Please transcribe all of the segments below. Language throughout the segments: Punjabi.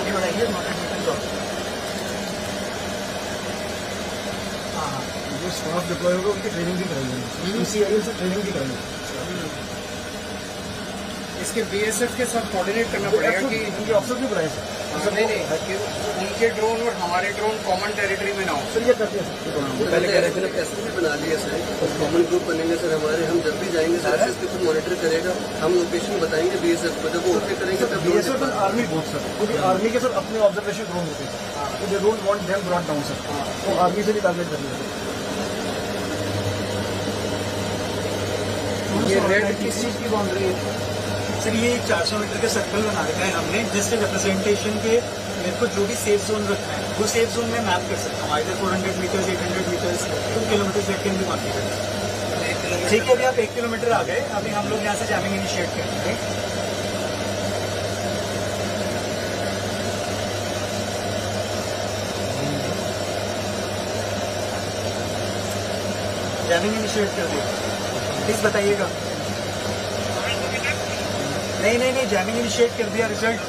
आगे बढ़ाइए को हाँ हाँ जो स्टाफ डिप्लॉय होगा उनकी ट्रेनिंग भी कराइए इसी एरिया से ट्रेनिंग भी कराइए इसके बीएसएफ के साथ कोऑर्डिनेट करना पड़ेगा कि ऑफिसर भी बुलाए सर मतलब नहीं नहीं कि उनके ड्रोन और हमारे ड्रोन कॉमन टेरिटरी में ना हो। सर ये करते हैं पहले रहे कैसे भी बना लिया सर। कॉमन ग्रुप बनेंगे सर हमारे। हम जब भी जाएँगे सर इसके खुद मॉनिटर करेगा। हम लोकेशन बताएँगे बीएसएफ को। जब वो ओके करेंगे तब BSF and army both sir. क्योंकि आर्मी के सर अपने ऑब्जर्वेशन ड्रोन होते हैं। तो they don't want them brought down sir. तो आर्मी से भी टारगेट कर लिया ये रेड किस चीज़ की बाउंड्री है? सर ये 400 मीटर का सर्कल बना रखा है हमने जस्ट रिप्रेजेंटेशन के मेरे को जो भी सेफ़ जोन रखना है, वो सेफ़ जोन में मैप कर सकता हूँ। Either 400 metres 800 metres two kilometre से कैन भी मार्क कर ठीक है, अभी आप एक किलोमीटर आ गए, अभी हम लोग यहाँ से जैमिंग इनिशिएट करेंगे जैमिंग इनिशिएट कर दिया प्लीज़ बताइएगा। नहीं नहीं नहीं जैमिंग इनिशिएट कर दिया रिज़ल्ट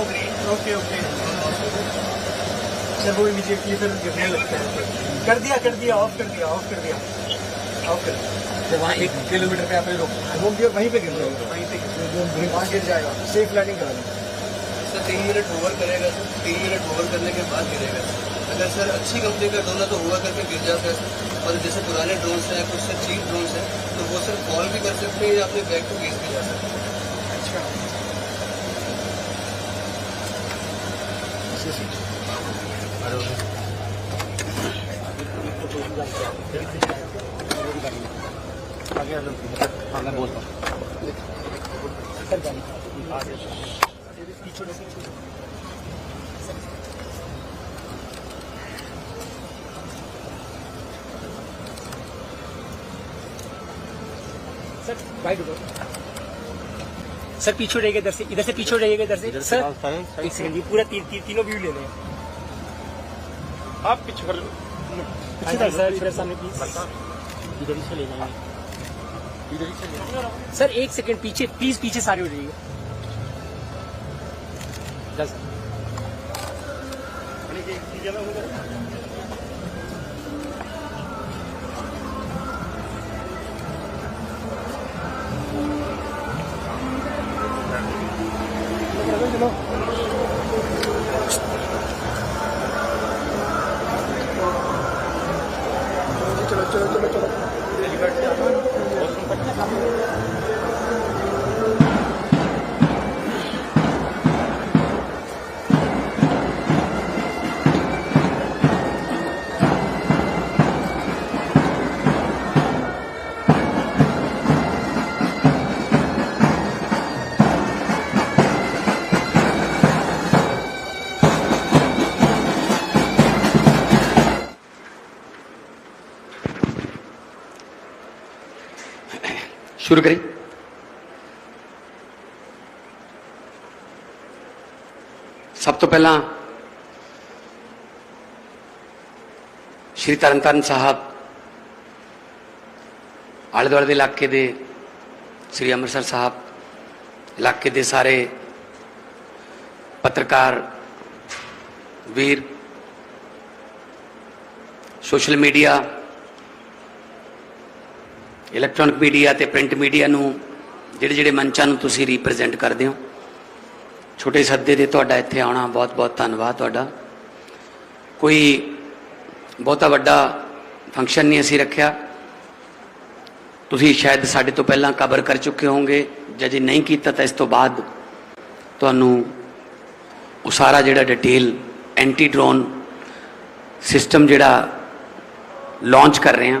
ओके ओके सर वो इमीजिएटली फिर गिरने लगता है कर दिया कर दिया ऑफ़ कर दिया ऑफ़ कर दिया ऑफ़ कर दिया. वहाँ एक किलोमीटर पे आप लोग वो भी वहीं पे गिर जाएगा वहीं पे वहाँ गिर जाएगा सेफ़ लैंडिंग करा सर तीन मिनट ओवर करेगा सर तीन मिनट ओवर करने के बाद गिरेगा। अगर सर अच्छी कंपनी का ड्रोन है तो होवर करके गिर जाता है। और जैसे पुराने ड्रोन्स हैं कुछ सर चीप ड्रोन्स हैं तो वो सर कॉल भी कर सकते हैं या अपने बैग को भेज भी जा सकते हैं अच्छा सर राइट उधर सर पीछे रहेगा इधर से इधर से पीछे रहेगा इधर से। सर एक सेकंड ये पूरा तीन तीन तीनों व्यू ले लें। आप पीछे कर पीछे सर सर इधर सामने प्लीज़ इधर ही चले जाएँगे इधर ही चले सर एक सेकंड पीछे प्लीज़ पीछे सारे हो जाइए। दस। ਸ਼ੁਰੂ ਕਰੀ। ਸਭ ਤੋਂ ਪਹਿਲਾਂ ਸ਼੍ਰੀ ਤਰਨਤਾਰਨ ਸਾਹਿਬ ਆਲੇ ਦੁਆਲੇ ਦੇ ਇਲਾਕੇ ਦੇ ਸ਼੍ਰੀ ਅੰਮ੍ਰਿਤਸਰ ਸਾਹਿਬ ਇਲਾਕੇ ਦੇ ਸਾਰੇ ਪੱਤਰਕਾਰ, ਵੀਰ, ਸੋਸ਼ਲ ਮੀਡੀਆ ਇਲੈਕਟ੍ਰੋਨਿਕ ਮੀਡੀਆ ਤੇ ਪ੍ਰਿੰਟ ਮੀਡੀਆ ਨੂੰ ਜਿਹੜੇ ਜਿਹੜੇ ਮੰਚਾਂ ਨੂੰ ਤੁਸੀਂ ਰਿਪਰੈਜ਼ੈਂਟ ਕਰਦੇ ਹੋ। ਛੋਟੇ ਸੱਦੇ ਦੇ ਤੁਹਾਡਾ ਇੱਥੇ ਆਉਣਾ ਬਹੁਤ ਬਹੁਤ ਧੰਨਵਾਦ ਤੁਹਾਡਾ। ਕੋਈ ਬਹੁਤਾ ਵੱਡਾ ਫੰਕਸ਼ਨ ਨਹੀਂ ਅਸੀਂ ਰੱਖਿਆ। ਤੁਸੀਂ ਸ਼ਾਇਦ ਸਾਡੇ ਤੋਂ ਪਹਿਲਾਂ ਕਵਰ ਕਰ ਚੁੱਕੇ ਹੋਵੋਗੇ। ਜਾਂ ਜੇ ਨਹੀਂ ਕੀਤਾ ਤਾਂ ਇਸ ਤੋਂ ਬਾਅਦ ਤੁਹਾਨੂੰ ਉਹ ਸਾਰਾ ਜਿਹੜਾ ਡਿਟੇਲ ਐਂਟੀ ਡਰੋਨ ਸਿਸਟਮ ਜਿਹੜਾ ਲਾਂਚ ਕਰ ਰਹੇ ਹਾਂ।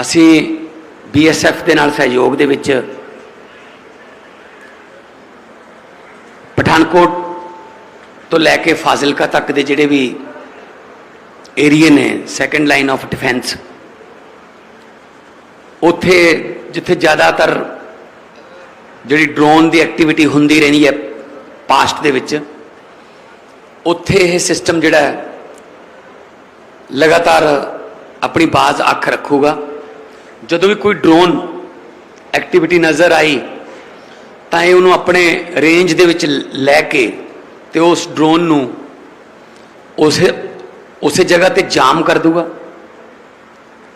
ਅਸੀਂ ਬੀਐਸਐਫ ਦੇ ਨਾਲ ਸਹਿਯੋਗ ਦੇ ਵਿੱਚ ਪਠਾਨਕੋਟ ਤੋਂ ਲੈ ਕੇ ਫਾਜ਼ਿਲਕਾ ਤੱਕ ਦੇ ਜਿਹੜੇ ਵੀ ਏਰੀਏ ਨੇ ਸੈਕੰਡ ਲਾਈਨ ਆਫ ਡਿਫੈਂਸ ਉੱਥੇ ਜਿੱਥੇ ਜ਼ਿਆਦਾਤਰ ਜਿਹੜੀ ਡਰੋਨ ਦੀ ਐਕਟੀਵਿਟੀ ਹੁੰਦੀ ਰਹਿੰਦੀ ਹੈ ਪਾਸਟ ਦੇ ਵਿੱਚ, ਉੱਥੇ ਇਹ ਸਿਸਟਮ ਜਿਹੜਾ ਲਗਾਤਾਰ ਆਪਣੀ ਬਾਜ਼ ਅੱਖ ਰੱਖੂਗਾ। ਜਦੋਂ ਵੀ ਕੋਈ ਡਰੋਨ ਐਕਟੀਵਿਟੀ ਨਜ਼ਰ ਆਈ, ਤਾਂ ਇਹ ਉਹਨੂੰ ਆਪਣੇ ਰੇਂਜ ਦੇ ਵਿੱਚ ਲੈ ਕੇ ਤੇ ਉਸ ਡਰੋਨ ਨੂੰ ਉਸੇ ਉਸੇ ਜਗ੍ਹਾ ਤੇ ਜਾਮ ਕਰ ਦੂਗਾ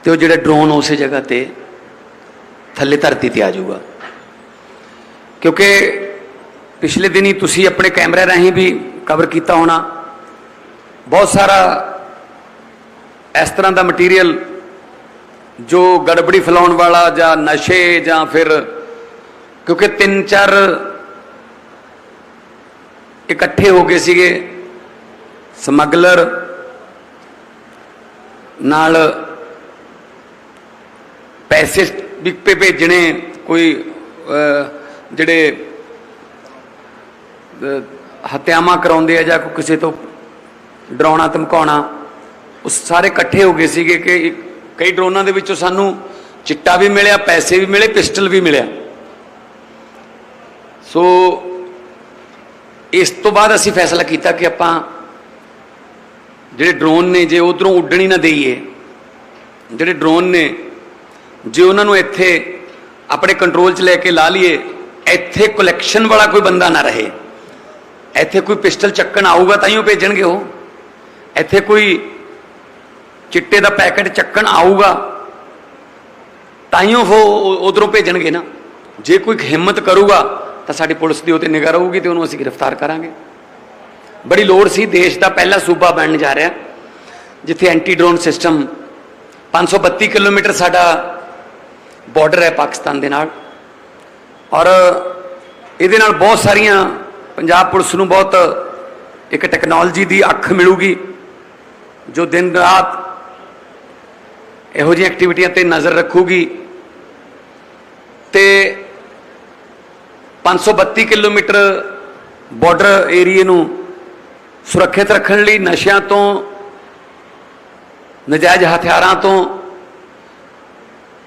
ਤੇ ਉਹ ਜਿਹੜਾ ਡਰੋਨ ਉਸੇ ਜਗ੍ਹਾ ਤੇ ਥੱਲੇ ਧਰਤੀ ਤੇ ਆ ਜਾਊਗਾ। ਕਿਉਂਕਿ ਪਿਛਲੇ ਦਿਨੀ ਤੁਸੀਂ ਆਪਣੇ ਕੈਮਰੇ ਰਾਹੀਂ ਵੀ ਕਵਰ ਕੀਤਾ ਹੋਣਾ, ਬਹੁਤ ਸਾਰਾ ਇਸ ਤਰ੍ਹਾਂ ਦਾ ਮਟੀਰੀਅਲ ਜੋ ਗੜਬੜੀ ਫੈਲਾਉਣ ਵਾਲਾ ਜਾਂ ਨਸ਼ੇ ਜਾਂ ਫਿਰ ਕਿਉਂਕਿ ਤਿੰਨ ਚਾਰ ਇਕੱਠੇ ਹੋ ਗਏ ਸੀਗੇ ਸਮਗਲਰ ਨਾਲ ਪੈਸੇ ਵੀ ਭੇ- ਭੇਜਣੇ ਕੋਈ ਜਿਹੜੇ ਅਹ, ਹੱਤਿਆਵਾਂ ਕਰਾਉਂਦੇ ਆ ਜਾਂ ਕੋਈ ਕਿਸੇ ਤੋਂ ਡਰਾਉਣਾ ਧਮਕਾਉਣਾ ਉਹ ਸਾਰੇ ਇਕੱਠੇ ਹੋ ਗਏ ਸੀਗੇ ਕਿ ਇੱਕ- ਕਈ ਡਰੋਨਾਂ ਦੇ ਵਿੱਚੋਂ ਸਾਨੂੰ ਚਿੱਟਾ ਵੀ ਮਿਲਿਆ, ਪੈਸੇ ਵੀ ਮਿਲੇ, ਪਿਸਟਲ ਵੀ ਮਿਲਿਆ। ਸੋ ਇਸ ਤੋਂ ਬਾਅਦ ਅਸੀਂ ਫੈਸਲਾ ਕੀਤਾ ਕਿ ਆਪਾਂ ਜਿਹੜੇ ਡਰੋਨ ਨੇ ਜੇ ਉਧਰੋਂ ਉੱਡਣੀ ਨਾ ਦੇਈਏ, ਜਿਹੜੇ ਡਰੋਨ ਨੇ ਜੇ ਉਹਨਾਂ ਨੂੰ ਇੱਥੇ ਆਪਣੇ ਕੰਟਰੋਲ 'ਚ ਲੈ ਕੇ ਲਾ ਲਈਏ, ਇੱਥੇ ਕਲੈਕਸ਼ਨ ਵਾਲਾ ਕੋਈ ਬੰਦਾ ਨਾ ਰਹੇ। ਇੱਥੇ ਕੋਈ ਪਿਸਟਲ ਚੱਕਣ ਆਊਗਾ ਤਾਂ ਹੀ ਉਹ ਭੇਜਣਗੇ ਉਹ। ਇੱਥੇ ਕੋਈ ਚਿੱਟੇ ਦਾ ਪੈਕੇਟ ਚੱਕਣ ਆਊਗਾ ਤਾਂ ਹੀ ਉਹ ਉਧਰੋਂ ਭੇਜਣਗੇ ਨਾ। ਜੇ ਕੋਈ ਹਿੰਮਤ ਕਰੂਗਾ, ਤਾਂ ਸਾਡੀ ਪੁਲਿਸ ਦੀ ਉਹ ਤੇ ਨਿਗਾਹ ਰਹੂਗੀ ਤੇ ਉਹਨੂੰ ਅਸੀਂ ਗ੍ਰਿਫਤਾਰ ਕਰਾਂਗੇ। ਬੜੀ ਲੋੜ ਸੀ ਦੇਸ਼ ਦਾ ਪਹਿਲਾ ਸੂਬਾ ਬਣਨ ਜਾ ਰਿਹਾ, ਜਿੱਥੇ ਐਂਟੀ ਡਰੋਨ ਸਿਸਟਮ 532 ਕਿਲੋਮੀਟਰ ਸਾਡਾ ਬਾਰਡਰ ਹੈ ਪਾਕਿਸਤਾਨ ਦੇ ਨਾਲ। ਔਰ ਇਹਦੇ ਨਾਲ ਬਹੁਤ ਸਾਰੀਆਂ ਪੰਜਾਬ ਪੁਲਿਸ ਨੂੰ ਬਹੁਤ ਇੱਕ ਟੈਕਨੋਲੋਜੀ ਦੀ ਅੱਖ ਮਿਲੂਗੀ, ਜੋ ਦਿਨ ਰਾਤ ਇਹੋ ਜਿਹੀਆਂ ਐਕਟੀਵਿਟੀਆਂ ਤੇ ਨਜ਼ਰ ਰੱਖੂਗੀ। ਤੇ 532 ਕਿਲੋਮੀਟਰ ਬਾਰਡਰ ਏਰੀਏ ਨੂੰ ਸੁਰੱਖਿਅਤ ਰੱਖਣ ਲਈ ਨਸ਼ਿਆਂ ਤੋਂ, ਨਜਾਇਜ਼ ਹਥਿਆਰਾਂ ਤੋਂ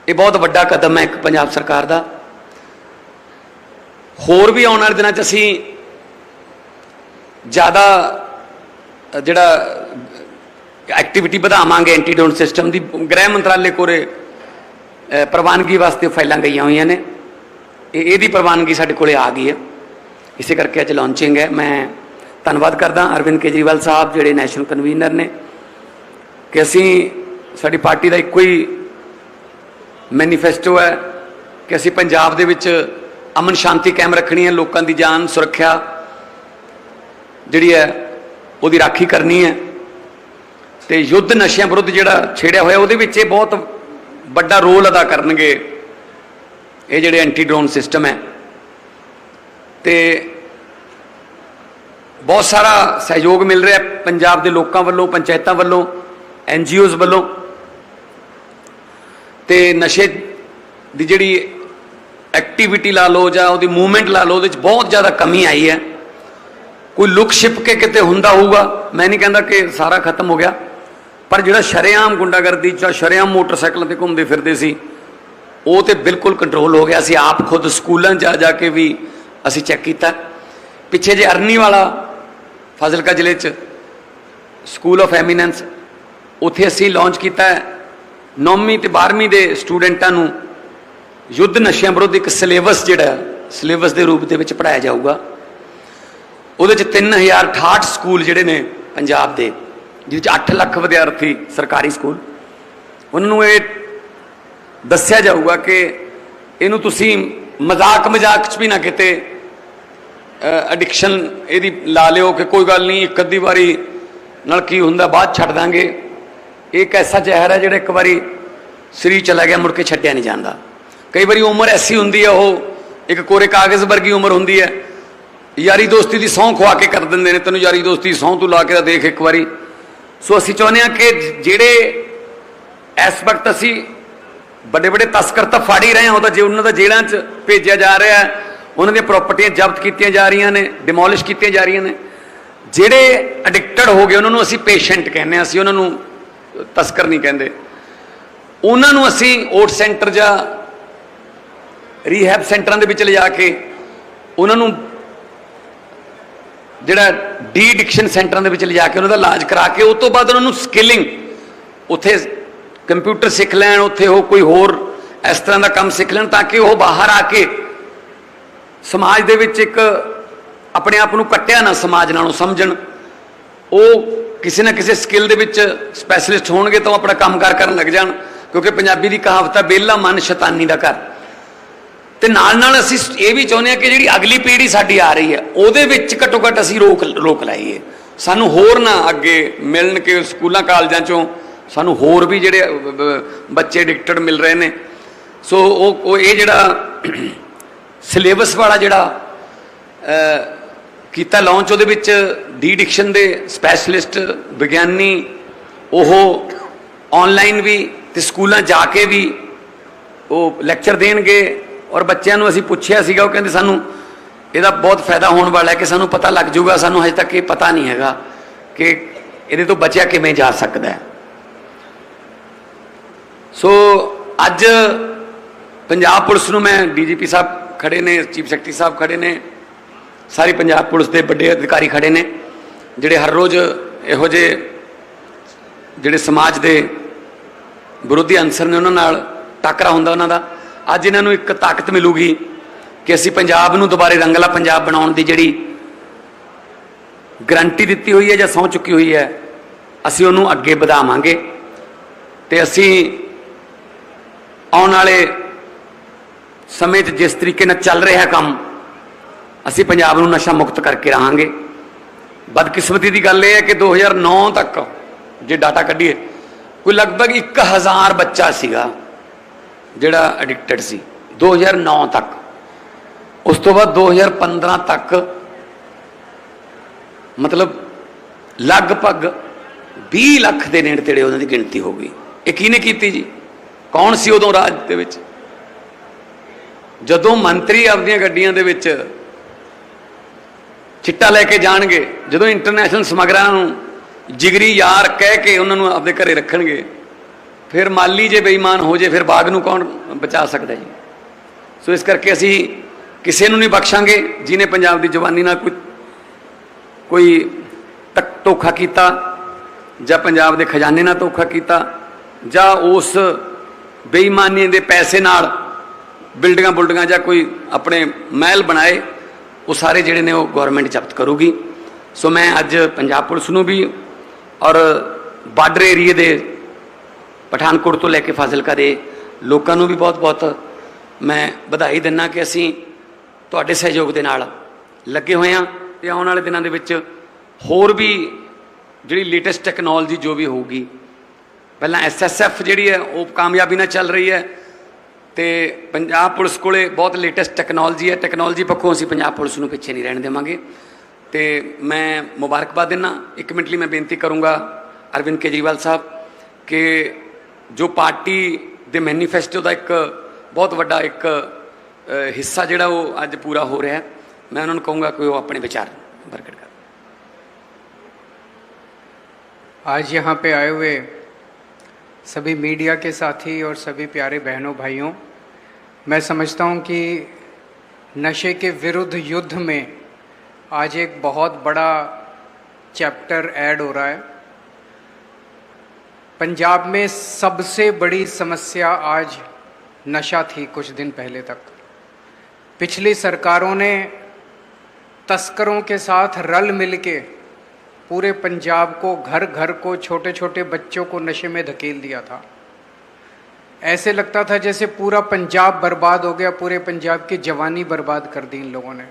ਇਹ ਬਹੁਤ ਵੱਡਾ ਕਦਮ ਹੈ ਇੱਕ ਪੰਜਾਬ ਸਰਕਾਰ ਦਾ। ਹੋਰ ਵੀ ਆਉਣ ਵਾਲੇ ਦਿਨਾਂ 'ਚ ਅਸੀਂ ਜ਼ਿਆਦਾ ਜਿਹੜਾ ਐਕਟੀਵਿਟੀ ਵਧਾਵਾਂਗੇ ਐਂਟੀ ਸਿਸਟਮ ਦੀ, ਗ੍ਰਹਿ ਮੰਤਰਾਲੇ ਕੋਲੇ ਪ੍ਰਵਾਨਗੀ ਵਾਸਤੇ ਫਾਈਲਾਂ ਗਈਆਂ ਹੋਈਆਂ ਨੇ। ਇਹ, ਇਹਦੀ ਪ੍ਰਵਾਨਗੀ ਸਾਡੇ ਕੋਲੇ ਆ ਗਈ ਹੈ। ਇਸੇ ਕਰਕੇ ਅੱਜ ਲਾਂਚਿੰਗ ਹੈ। ਮੈਂ ਧੰਨਵਾਦ ਕਰਦਾ ਅਰਵਿੰਦ ਕੇਜਰੀਵਾਲ ਸਾਹਿਬ, ਜਿਹੜੇ ਨੈਸ਼ਨਲ ਕਨਵੀਨਰ ਨੇ, ਕਿ ਅਸੀਂ ਸਾਡੀ ਪਾਰਟੀ ਦਾ ਇੱਕੋ ਹੀ ਮੈਨੀਫੈਸਟੋ ਹੈ ਕਿ ਅਸੀਂ ਪੰਜਾਬ ਦੇ ਵਿੱਚ ਅਮਨ ਸ਼ਾਂਤੀ ਕਾਇਮ ਰੱਖਣੀ ਹੈ, ਲੋਕਾਂ ਦੀ ਜਾਨ ਸੁਰੱਖਿਆ ਜਿਹੜੀ ਹੈ, ਉਹਦੀ ਰਾਖੀ ਕਰਨੀ ਹੈ। ਤੇ ਯੁੱਧ ਨਸ਼ਿਆਂ ਵਿਰੁੱਧ ਜਿਹੜਾ ਛੇੜਿਆ ਹੋਇਆ, ਉਹਦੇ ਵਿੱਚ ਇਹ ਬਹੁਤ ਵੱਡਾ ਰੋਲ ਅਦਾ ਕਰਨਗੇ। ਇਹ ਜਿਹੜੇ ਐਂਟੀ ਡਰੋਨ ਸਿਸਟਮ ਹੈ। ਤੇ ਬਹੁਤ ਸਾਰਾ ਸਹਿਯੋਗ ਮਿਲ ਰਿਹਾ ਪੰਜਾਬ ਦੇ ਲੋਕਾਂ ਵੱਲੋਂ, ਪੰਚਾਇਤਾਂ ਵੱਲੋਂ ਐਨਜੀਓਜ਼ ਵੱਲੋਂ। ਤੇ ਨਸ਼ੇ ਦੀ ਜਿਹੜੀ ਐਕਟੀਵਿਟੀ ਲਾ ਲਓ ਜਾਂ ਉਹਦੀ ਮੂਵਮੈਂਟ ਲਾ ਲਓ, ਉਹਦੇ ਵਿੱਚ ਬਹੁਤ ਜ਼ਿਆਦਾ ਕਮੀ ਆਈ ਹੈ। ਕੋਈ ਲੁਕ ਛਿਪ ਕੇ ਕਿਤੇ ਹੁੰਦਾ ਹੋਊਗਾ, ਮੈਂ ਨਹੀਂ ਕਹਿੰਦਾ ਕਿ ਸਾਰਾ ਖਤਮ ਹੋ ਗਿਆ। ਪਰ ਜਿਹੜਾ ਸ਼ਰੇਆਮ ਗੁੰਡਾਗਰਦੀ ਜਾਂ ਸ਼ਰੇਆਮ ਮੋਟਰਸਾਈਕਲਾਂ ਤੇ ਘੁੰਮਦੇ ਫਿਰਦੇ ਸੀ, ਉਹ ਤੇ ਬਿਲਕੁਲ ਕੰਟਰੋਲ ਹੋ ਗਿਆ ਸੀ। ਆਪ ਖੁਦ ਸਕੂਲਾਂ 'ਚ ਜਾ ਜਾ ਕੇ ਵੀ ਅਸੀਂ ਚੈੱਕ ਕੀਤਾ। ਪਿੱਛੇ ਜੇ ਅਰਨੀ ਵਾਲਾ ਫਾਜ਼ਿਲਕਾ ਜ਼ਿਲ੍ਹੇ 'ਚ ਸਕੂਲ ਆਫ ਐਮੀਨੈਂਸ ਉੱਥੇ ਅਸੀਂ ਲਾਂਚ ਕੀਤਾ ਹੈ। 9ਵੀਂ ਤੇ 12ਵੀਂ ਦੇ ਸਟੂਡੈਂਟਾਂ ਨੂੰ ਯੁੱਧ ਨਸ਼ਿਆਂ ਵਿਰੁੱਧ ਇੱਕ ਸਿਲੇਬਸ ਜਿਹੜਾ ਸਿਲੇਬਸ ਦੇ ਰੂਪ ਦੇ ਵਿੱਚ ਪੜਾਇਆ ਜਾਊਗਾ। ਉਹਦੇ ਚ 3068 ਸਕੂਲ ਜਿਹੜੇ ਨੇ ਪੰਜਾਬ ਦੇ। ਜਿਹਦੇ ਚ 8 ਲੱਖ ਵਿਦਿਆਰਥੀ ਸਰਕਾਰੀ ਸਕੂਲ। ਉਹਨਾਂ ਨੂੰ ਇਹ ਦੱਸਿਆ ਜਾਊਗਾ ਕਿ ਇਹਨੂੰ ਤੁਸੀਂ ਮਜ਼ਾਕ ਮਜ਼ਾਕ ਚ ਵੀ ਨਾ ਕਿਤੇ ਐਡਿਕਸ਼ਨ ਇਹਦੀ ਲਾ ਲਿਓ ਕਿ ਕੋਈ ਗੱਲ ਨਹੀਂ, ਇੱਕ ਅੱਧੀ ਵਾਰੀ ਨਾਲ ਕੀ ਹੁੰਦਾ, ਬਾਅਦ ਛੱਡ ਦਾਂਗੇ। ਇਹ ਇੱਕ ਐਸਾ ਜ਼ਹਿਰ ਹੈ ਜਿਹੜਾ ਇੱਕ ਵਾਰੀ ਸਰੀਰ ਚਲਾ ਗਿਆ, ਮੁੜ ਕੇ ਛੱਡਿਆ ਨਹੀਂ ਜਾਂਦਾ। ਕਈ ਵਾਰੀ ਉਮਰ ਐਸੀ ਹੁੰਦੀ ਹੈ, ਉਹ ਇੱਕ ਕੋਰੇ ਕਾਗਜ਼ ਵਰਗੀ ਉਮਰ ਹੁੰਦੀ ਹੈ। ਯਾਰੀ ਦੋਸਤੀ ਦੀ ਸਹੁੰ ਖਵਾ ਕੇ ਕਰ ਦਿੰਦੇ ਨੇ, ਤੈਨੂੰ ਯਾਰੀ ਦੋਸਤੀ ਦੀ ਸਹੁੰ ਤੂੰ ਲਾ ਕੇ ਤਾਂ ਦੇਖ ਇੱਕ ਵਾਰੀ। ਸੋ ਅਸੀਂ ਚਾਹੁੰਦੇ ਹਾਂ ਕਿ ਜਿਹੜੇ ਇਸ ਵਕਤ ਅਸੀਂ ਵੱਡੇ ਵੱਡੇ ਤਸਕਰ ਤਾਂ ਫੜ ਹੀ ਰਹੇ ਹਾਂ, ਉਹ ਤਾਂ ਜੇ ਉਹਨਾਂ ਦਾ ਜੇਲ੍ਹਾਂ 'ਚ ਭੇਜਿਆ ਜਾ ਰਿਹਾ ਹੈ, ਉਹਨਾਂ ਦੀਆਂ ਪ੍ਰਾਪਰਟੀਆਂ ਜ਼ਬਤ ਕੀਤੀਆਂ ਜਾ ਰਹੀਆਂ ਨੇ ਡਿਮੋਲਿਸ਼ ਕੀਤੀਆਂ ਜਾ ਰਹੀਆਂ ਨੇ। ਜਿਹੜੇ ਐਡਿਕਟਡ ਹੋ ਗਏ, ਉਹਨਾਂ ਨੂੰ ਅਸੀਂ ਪੇਸ਼ੈਂਟ ਕਹਿੰਦੇ ਹਾਂ, ਅਸੀਂ ਉਹਨਾਂ ਨੂੰ ਤਸਕਰ ਨਹੀਂ ਕਹਿੰਦੇ। ਉਹਨਾਂ ਨੂੰ ਅਸੀਂ ਓਟ ਸੈਂਟਰ ਜਾਂ ਰੀਹੈਬ ਸੈਂਟਰਾਂ ਦੇ ਵਿੱਚ ਲਿਜਾ ਕੇ ਉਹਨਾਂ ਨੂੰ ਜਿਹੜਾ ਡੀ ਡਿਕਸ਼ਨ ਸੈਂਟਰਾਂ ਦੇ ਵਿੱਚ ਲਿਜਾ ਕੇ ਉਹਨਾਂ ਦਾ ਇਲਾਜ ਕਰਾ ਕੇ ਉਸ ਤੋਂ ਬਾਅਦ ਉਹਨਾਂ ਨੂੰ ਸਕਿਲਿੰਗ ਉੱਥੇ ਕੰਪਿਊਟਰ ਸਿੱਖ ਲੈਣ, ਉੱਥੇ ਉਹ ਕੋਈ ਹੋਰ ਇਸ ਤਰ੍ਹਾਂ ਦਾ ਕੰਮ ਸਿੱਖ ਲੈਣ ਤਾਂ ਕਿ ਉਹ ਬਾਹਰ ਆ ਕੇ ਸਮਾਜ ਦੇ ਵਿੱਚ ਇੱਕ ਆਪਣੇ ਆਪ ਨੂੰ ਕੱਟਿਆ ਨਾ ਸਮਾਜ ਨਾਲੋਂ ਸਮਝਣ। ਉਹ ਕਿਸੇ ਨਾ ਕਿਸੇ ਸਕਿੱਲ ਦੇ ਵਿੱਚ ਸਪੈਸ਼ਲਿਸਟ ਹੋਣਗੇ ਤਾਂ ਉਹ ਆਪਣਾ ਕੰਮਕਾਰ ਕਰਨ ਲੱਗ ਜਾਣ, ਕਿਉਂਕਿ ਪੰਜਾਬੀ ਦੀ ਕਹਾਵਤ ਹੈ ਬੇਲਾ ਮਨ ਸ਼ੈਤਾਨੀ ਦਾ ਘਰ। ਤੇ ਨਾਲ ਨਾਲ ਅਸੀਂ ਇਹ ਵੀ ਚਾਹੁੰਦੇ ਹਾਂ ਕਿ ਜਿਹੜੀ ਅਗਲੀ ਪੀੜ੍ਹੀ ਸਾਡੀ ਆ ਰਹੀ ਹੈ, ਉਹਦੇ ਵਿੱਚ ਘੱਟੋ ਘੱਟ ਅਸੀਂ ਰੋਕ ਰੋਕ ਲਾਈਏ। ਸਾਨੂੰ ਹੋਰ ਨਾ ਅੱਗੇ ਮਿਲਣ ਕੇ ਸਕੂਲਾਂ, ਕਾਲਜਾਂ ਚੋਂ ਸਾਨੂੰ ਹੋਰ ਵੀ ਜਿਹੜੇ ਬੱਚੇ ਐਡਿਕਟਡ ਮਿਲ ਰਹੇ ਨੇ। ਸੋ ਉਹ ਉਹ ਇਹ ਜਿਹੜਾ ਸਿਲੇਬਸ ਵਾਲਾ ਜਿਹੜਾ ਕੀਤਾ ਲਾਂਚ ਉਹਦੇ ਵਿੱਚ ਡੀ ਡਿਕਸ਼ਨ ਦੇ ਸਪੈਸ਼ਲਿਸਟ ਵਿਗਿਆਨੀ, ਉਹ ਆਨਲਾਈਨ ਵੀ ਤੇ ਸਕੂਲਾਂ ਜਾ ਕੇ ਵੀ ਉਹ ਲੈਕਚਰ ਦੇਣਗੇ। ਔਰ ਬੱਚਿਆਂ ਨੂੰ ਅਸੀਂ ਪੁੱਛਿਆ ਸੀਗਾ, ਉਹ ਕਹਿੰਦੇ ਸਾਨੂੰ ਇਹਦਾ ਬਹੁਤ ਫਾਇਦਾ ਹੋਣ ਵਾਲਾ ਹੈ ਕਿ ਸਾਨੂੰ ਪਤਾ ਲੱਗ ਜਾਊਗਾ, ਸਾਨੂੰ ਹਜੇ ਤੱਕ ਇਹ ਪਤਾ ਨਹੀਂ ਹੈਗਾ ਕਿ ਇਹਦੇ ਤੋਂ ਬਚਿਆ ਕਿਵੇਂ ਜਾ ਸਕਦਾ ਹੈ। ਸੋ ਅੱਜ ਪੰਜਾਬ ਪੁਲਿਸ ਨੂੰ ਮੈਂ ਡੀਜੀਪੀ ਸਾਹਿਬ ਖੜੇ ਨੇ, ਚੀਫ ਸੈਕਟਰੀ ਸਾਹਿਬ ਖੜੇ ਨੇ, ਸਾਰੀ ਪੰਜਾਬ ਪੁਲਿਸ ਦੇ ਵੱਡੇ ਅਧਿਕਾਰੀ ਖੜੇ ਨੇ, ਜਿਹੜੇ ਹਰ ਰੋਜ਼ ਇਹੋ ਜਿਹੇ ਜਿਹੜੇ ਸਮਾਜ ਦੇ ਵਿਰੋਧੀ ਅੰਸਰ ਨੇ, ਉਹਨਾਂ ਨਾਲ ਟਾਕਰਾ ਹੁੰਦਾ ਉਹਨਾਂ ਦਾ। ਅੱਜ ਇਹਨਾਂ ਨੂੰ ਇੱਕ ਤਾਕਤ ਮਿਲੂਗੀ ਕਿ ਅਸੀਂ ਪੰਜਾਬ ਨੂੰ ਦੁਬਾਰੇ ਰੰਗਲਾ ਪੰਜਾਬ ਬਣਾਉਣ ਦੀ ਜਿਹੜੀ ਗਰੰਟੀ ਦਿੱਤੀ ਹੋਈ ਹੈ ਜਾਂ ਸਹੁੰ ਚੁੱਕੀ ਹੋਈ ਹੈ, ਅਸੀਂ ਉਹਨੂੰ ਅੱਗੇ ਵਧਾਵਾਂਗੇ। ਤੇ ਅਸੀਂ ਆਉਣ ਵਾਲੇ ਸਮੇਂ 'ਚ ਜਿਸ ਤਰੀਕੇ ਨਾਲ ਚੱਲ ਰਿਹਾ ਕੰਮ, ਅਸੀਂ ਪੰਜਾਬ ਨੂੰ ਨਸ਼ਾ ਮੁਕਤ ਕਰਕੇ ਰਹਾਂਗੇ। ਬਦਕਿਸਮਤੀ ਦੀ ਗੱਲ ਇਹ ਹੈ ਕਿ 2009 ਤੱਕ ਜੇ ਡਾਟਾ ਕੱਢੀਏ, ਕੋਈ ਲਗਭਗ 1000 ਬੱਚਾ ਸੀਗਾ। ਜਿਹੜਾ ਐਡਿਕਟਡ ਸੀ 2009 ਤੱਕ। ਉਸ ਤੋਂ ਬਾਅਦ 2015 ਤੱਕ ਮਤਲਬ ਲਗਭਗ 20 ਲੱਖ ਦੇ ਨੇੜੇ ਤੇੜੇ ਉਹਨਾਂ ਦੀ ਗਿਣਤੀ ਹੋ ਗਈ। ਇਹ ਕਿਹਨੇ ਕੀਤੀ ਜੀ? ਕੌਣ ਸੀ ਉਦੋਂ ਰਾਜ ਦੇ ਵਿੱਚ? ਜਦੋਂ ਮੰਤਰੀ ਆਪਦੀਆਂ ਗੱਡੀਆਂ ਦੇ ਵਿੱਚ ਚਿੱਟਾ ਲੈ ਕੇ ਜਾਣਗੇ, ਜਦੋਂ ਇੰਟਰਨੈਸ਼ਨਲ ਸਮਗਰਾਂ ਨੂੰ ਜਿਗਰੀ ਯਾਰ ਕਹਿ ਕੇ ਉਹਨਾਂ ਨੂੰ ਆਪਦੇ ਘਰੇ ਰੱਖਣਗੇ ਫਿਰ ਮਾਲੀ ਜੇ ਬੇਈਮਾਨ ਹੋ ਜੇ, ਫਿਰ ਬਾਗ ਨੂੰ ਕੌਣ ਬਚਾ ਸਕਦਾ ਜੀ? ਸੋ ਇਸ ਕਰਕੇ ਅਸੀਂ ਕਿਸੇ ਨੂੰ ਨਹੀਂ ਬਖਸ਼ਾਂਗੇ ਜਿਨੇ ਪੰਜਾਬ ਦੀ ਜਵਾਨੀ ਨਾਲ ਕੋਈ ਕੋਈ ਤੱਕ ਧੋਖਾ ਕੀਤਾ, ਜਾਂ ਪੰਜਾਬ ਦੇ ਖਜ਼ਾਨੇ ਨਾਲ ਧੋਖਾ ਕੀਤਾ, ਜਾਂ ਉਸ ਬੇਈਮਾਨੀ ਦੇ ਪੈਸੇ ਨਾਲ ਬਿਲਡਿੰਗਾਂ ਬੁਲਡਿੰਗਾਂ ਜਾਂ ਕੋਈ ਆਪਣੇ ਮਹਿਲ ਬਣਾਏ, ਉਹ ਸਾਰੇ ਜਿਹੜੇ ਨੇ ਉਹ ਗਵਰਨਮੈਂਟ ਜ਼ਬਤ ਕਰੂਗੀ। ਸੋ ਮੈਂ ਅੱਜ ਪੰਜਾਬ ਪੁਲਿਸ ਨੂੰ ਵੀ ਔਰ ਬਾਰਡਰ ਏਰੀਏ ਦੇ ਪਠਾਨਕੋਟ ਤੋਂ ਲੈ ਕੇ ਫਾਜ਼ਿਲਕਾ ਦੇ ਲੋਕਾਂ ਨੂੰ ਵੀ ਬਹੁਤ-ਬਹੁਤ ਮੈਂ ਵਧਾਈ ਦਿੰਨਾ ਕਿ ਅਸੀਂ ਤੁਹਾਡੇ ਸਹਿਯੋਗ ਦੇ ਨਾਲ ਲੱਗੇ ਹੋਏ ਹਾਂ ਤੇ ਆਉਣ ਵਾਲੇ ਦਿਨਾਂ ਦੇ ਵਿੱਚ ਹੋਰ ਵੀ ਜਿਹੜੀ ਲੇਟੈਸਟ ਟੈਕਨੋਲੋਜੀ ਜੋ ਵੀ ਹੋਊਗੀ, ਪਹਿਲਾਂ ਐਸਐਸਐਫ ਜਿਹੜੀ ਹੈ ਉਹ ਕਾਮਯਾਬੀ ਨਾਲ ਚੱਲ ਰਹੀ ਹੈ ਤੇ ਪੰਜਾਬ ਪੁਲਿਸ ਕੋਲੇ ਬਹੁਤ ਲੇਟੈਸਟ ਟੈਕਨੋਲੋਜੀ ਹੈ ਟੈਕਨੋਲੋਜੀ ਪੱਖੋਂ ਅਸੀਂ ਪੰਜਾਬ ਪੁਲਿਸ ਨੂੰ ਪਿੱਛੇ ਨਹੀਂ ਰਹਿਣ ਦੇਵਾਂਗੇ। ਤੇ ਮੈਂ ਮੁਬਾਰਕਬਾਦ ਦਿੰਨਾ, ਇੱਕ ਮਿੰਟ ਲਈ ਮੈਂ ਬੇਨਤੀ ਕਰੂੰਗਾ ਅਰਵਿੰਦ ਕੇਜਰੀਵਾਲ ਸਾਹਿਬ ਕਿ ਜੋ ਪਾਰਟੀ ਦੇ ਮੈਨੀਫੈਸਟੋ ਦਾ ਇੱਕ ਬਹੁਤ ਵੱਡਾ ਇੱਕ ਅ, ਹਿੱਸਾ ਜਿਹੜਾ ਉਹ ਅੱਜ ਪੂਰਾ ਹੋ ਰਿਹਾ ਹੈ ਮੈਂ ਉਹਨਾਂ ਨੂੰ ਕਹੂੰਗਾ ਕਿ ਉਹ ਆਪਣੇ ਵਿਚਾਰ ਪ੍ਰਗਟ ਕਰਨ आज यहाँ पे आए हुए सभी मीडिया के साथी और सभी प्यारे बहनों भाइयों मैं समझता हूँ कि नशे के विरुद्ध युद्ध में आज एक बहुत बड़ा चैप्टर ऐड हो रहा है पंजाब में सबसे बड़ी समस्या आज नशा थी कुछ दिन पहले तक। पिछली सरकारों ने तस्करों के साथ रल मिल के पूरे पंजाब को घर घर को छोटे छोटे बच्चों को नशे में धकेल दिया था। ऐसे लगता था जैसे पूरा पंजाब बर्बाद हो गया, पूरे पंजाब की जवानी बर्बाद कर दी इन लोगों ने।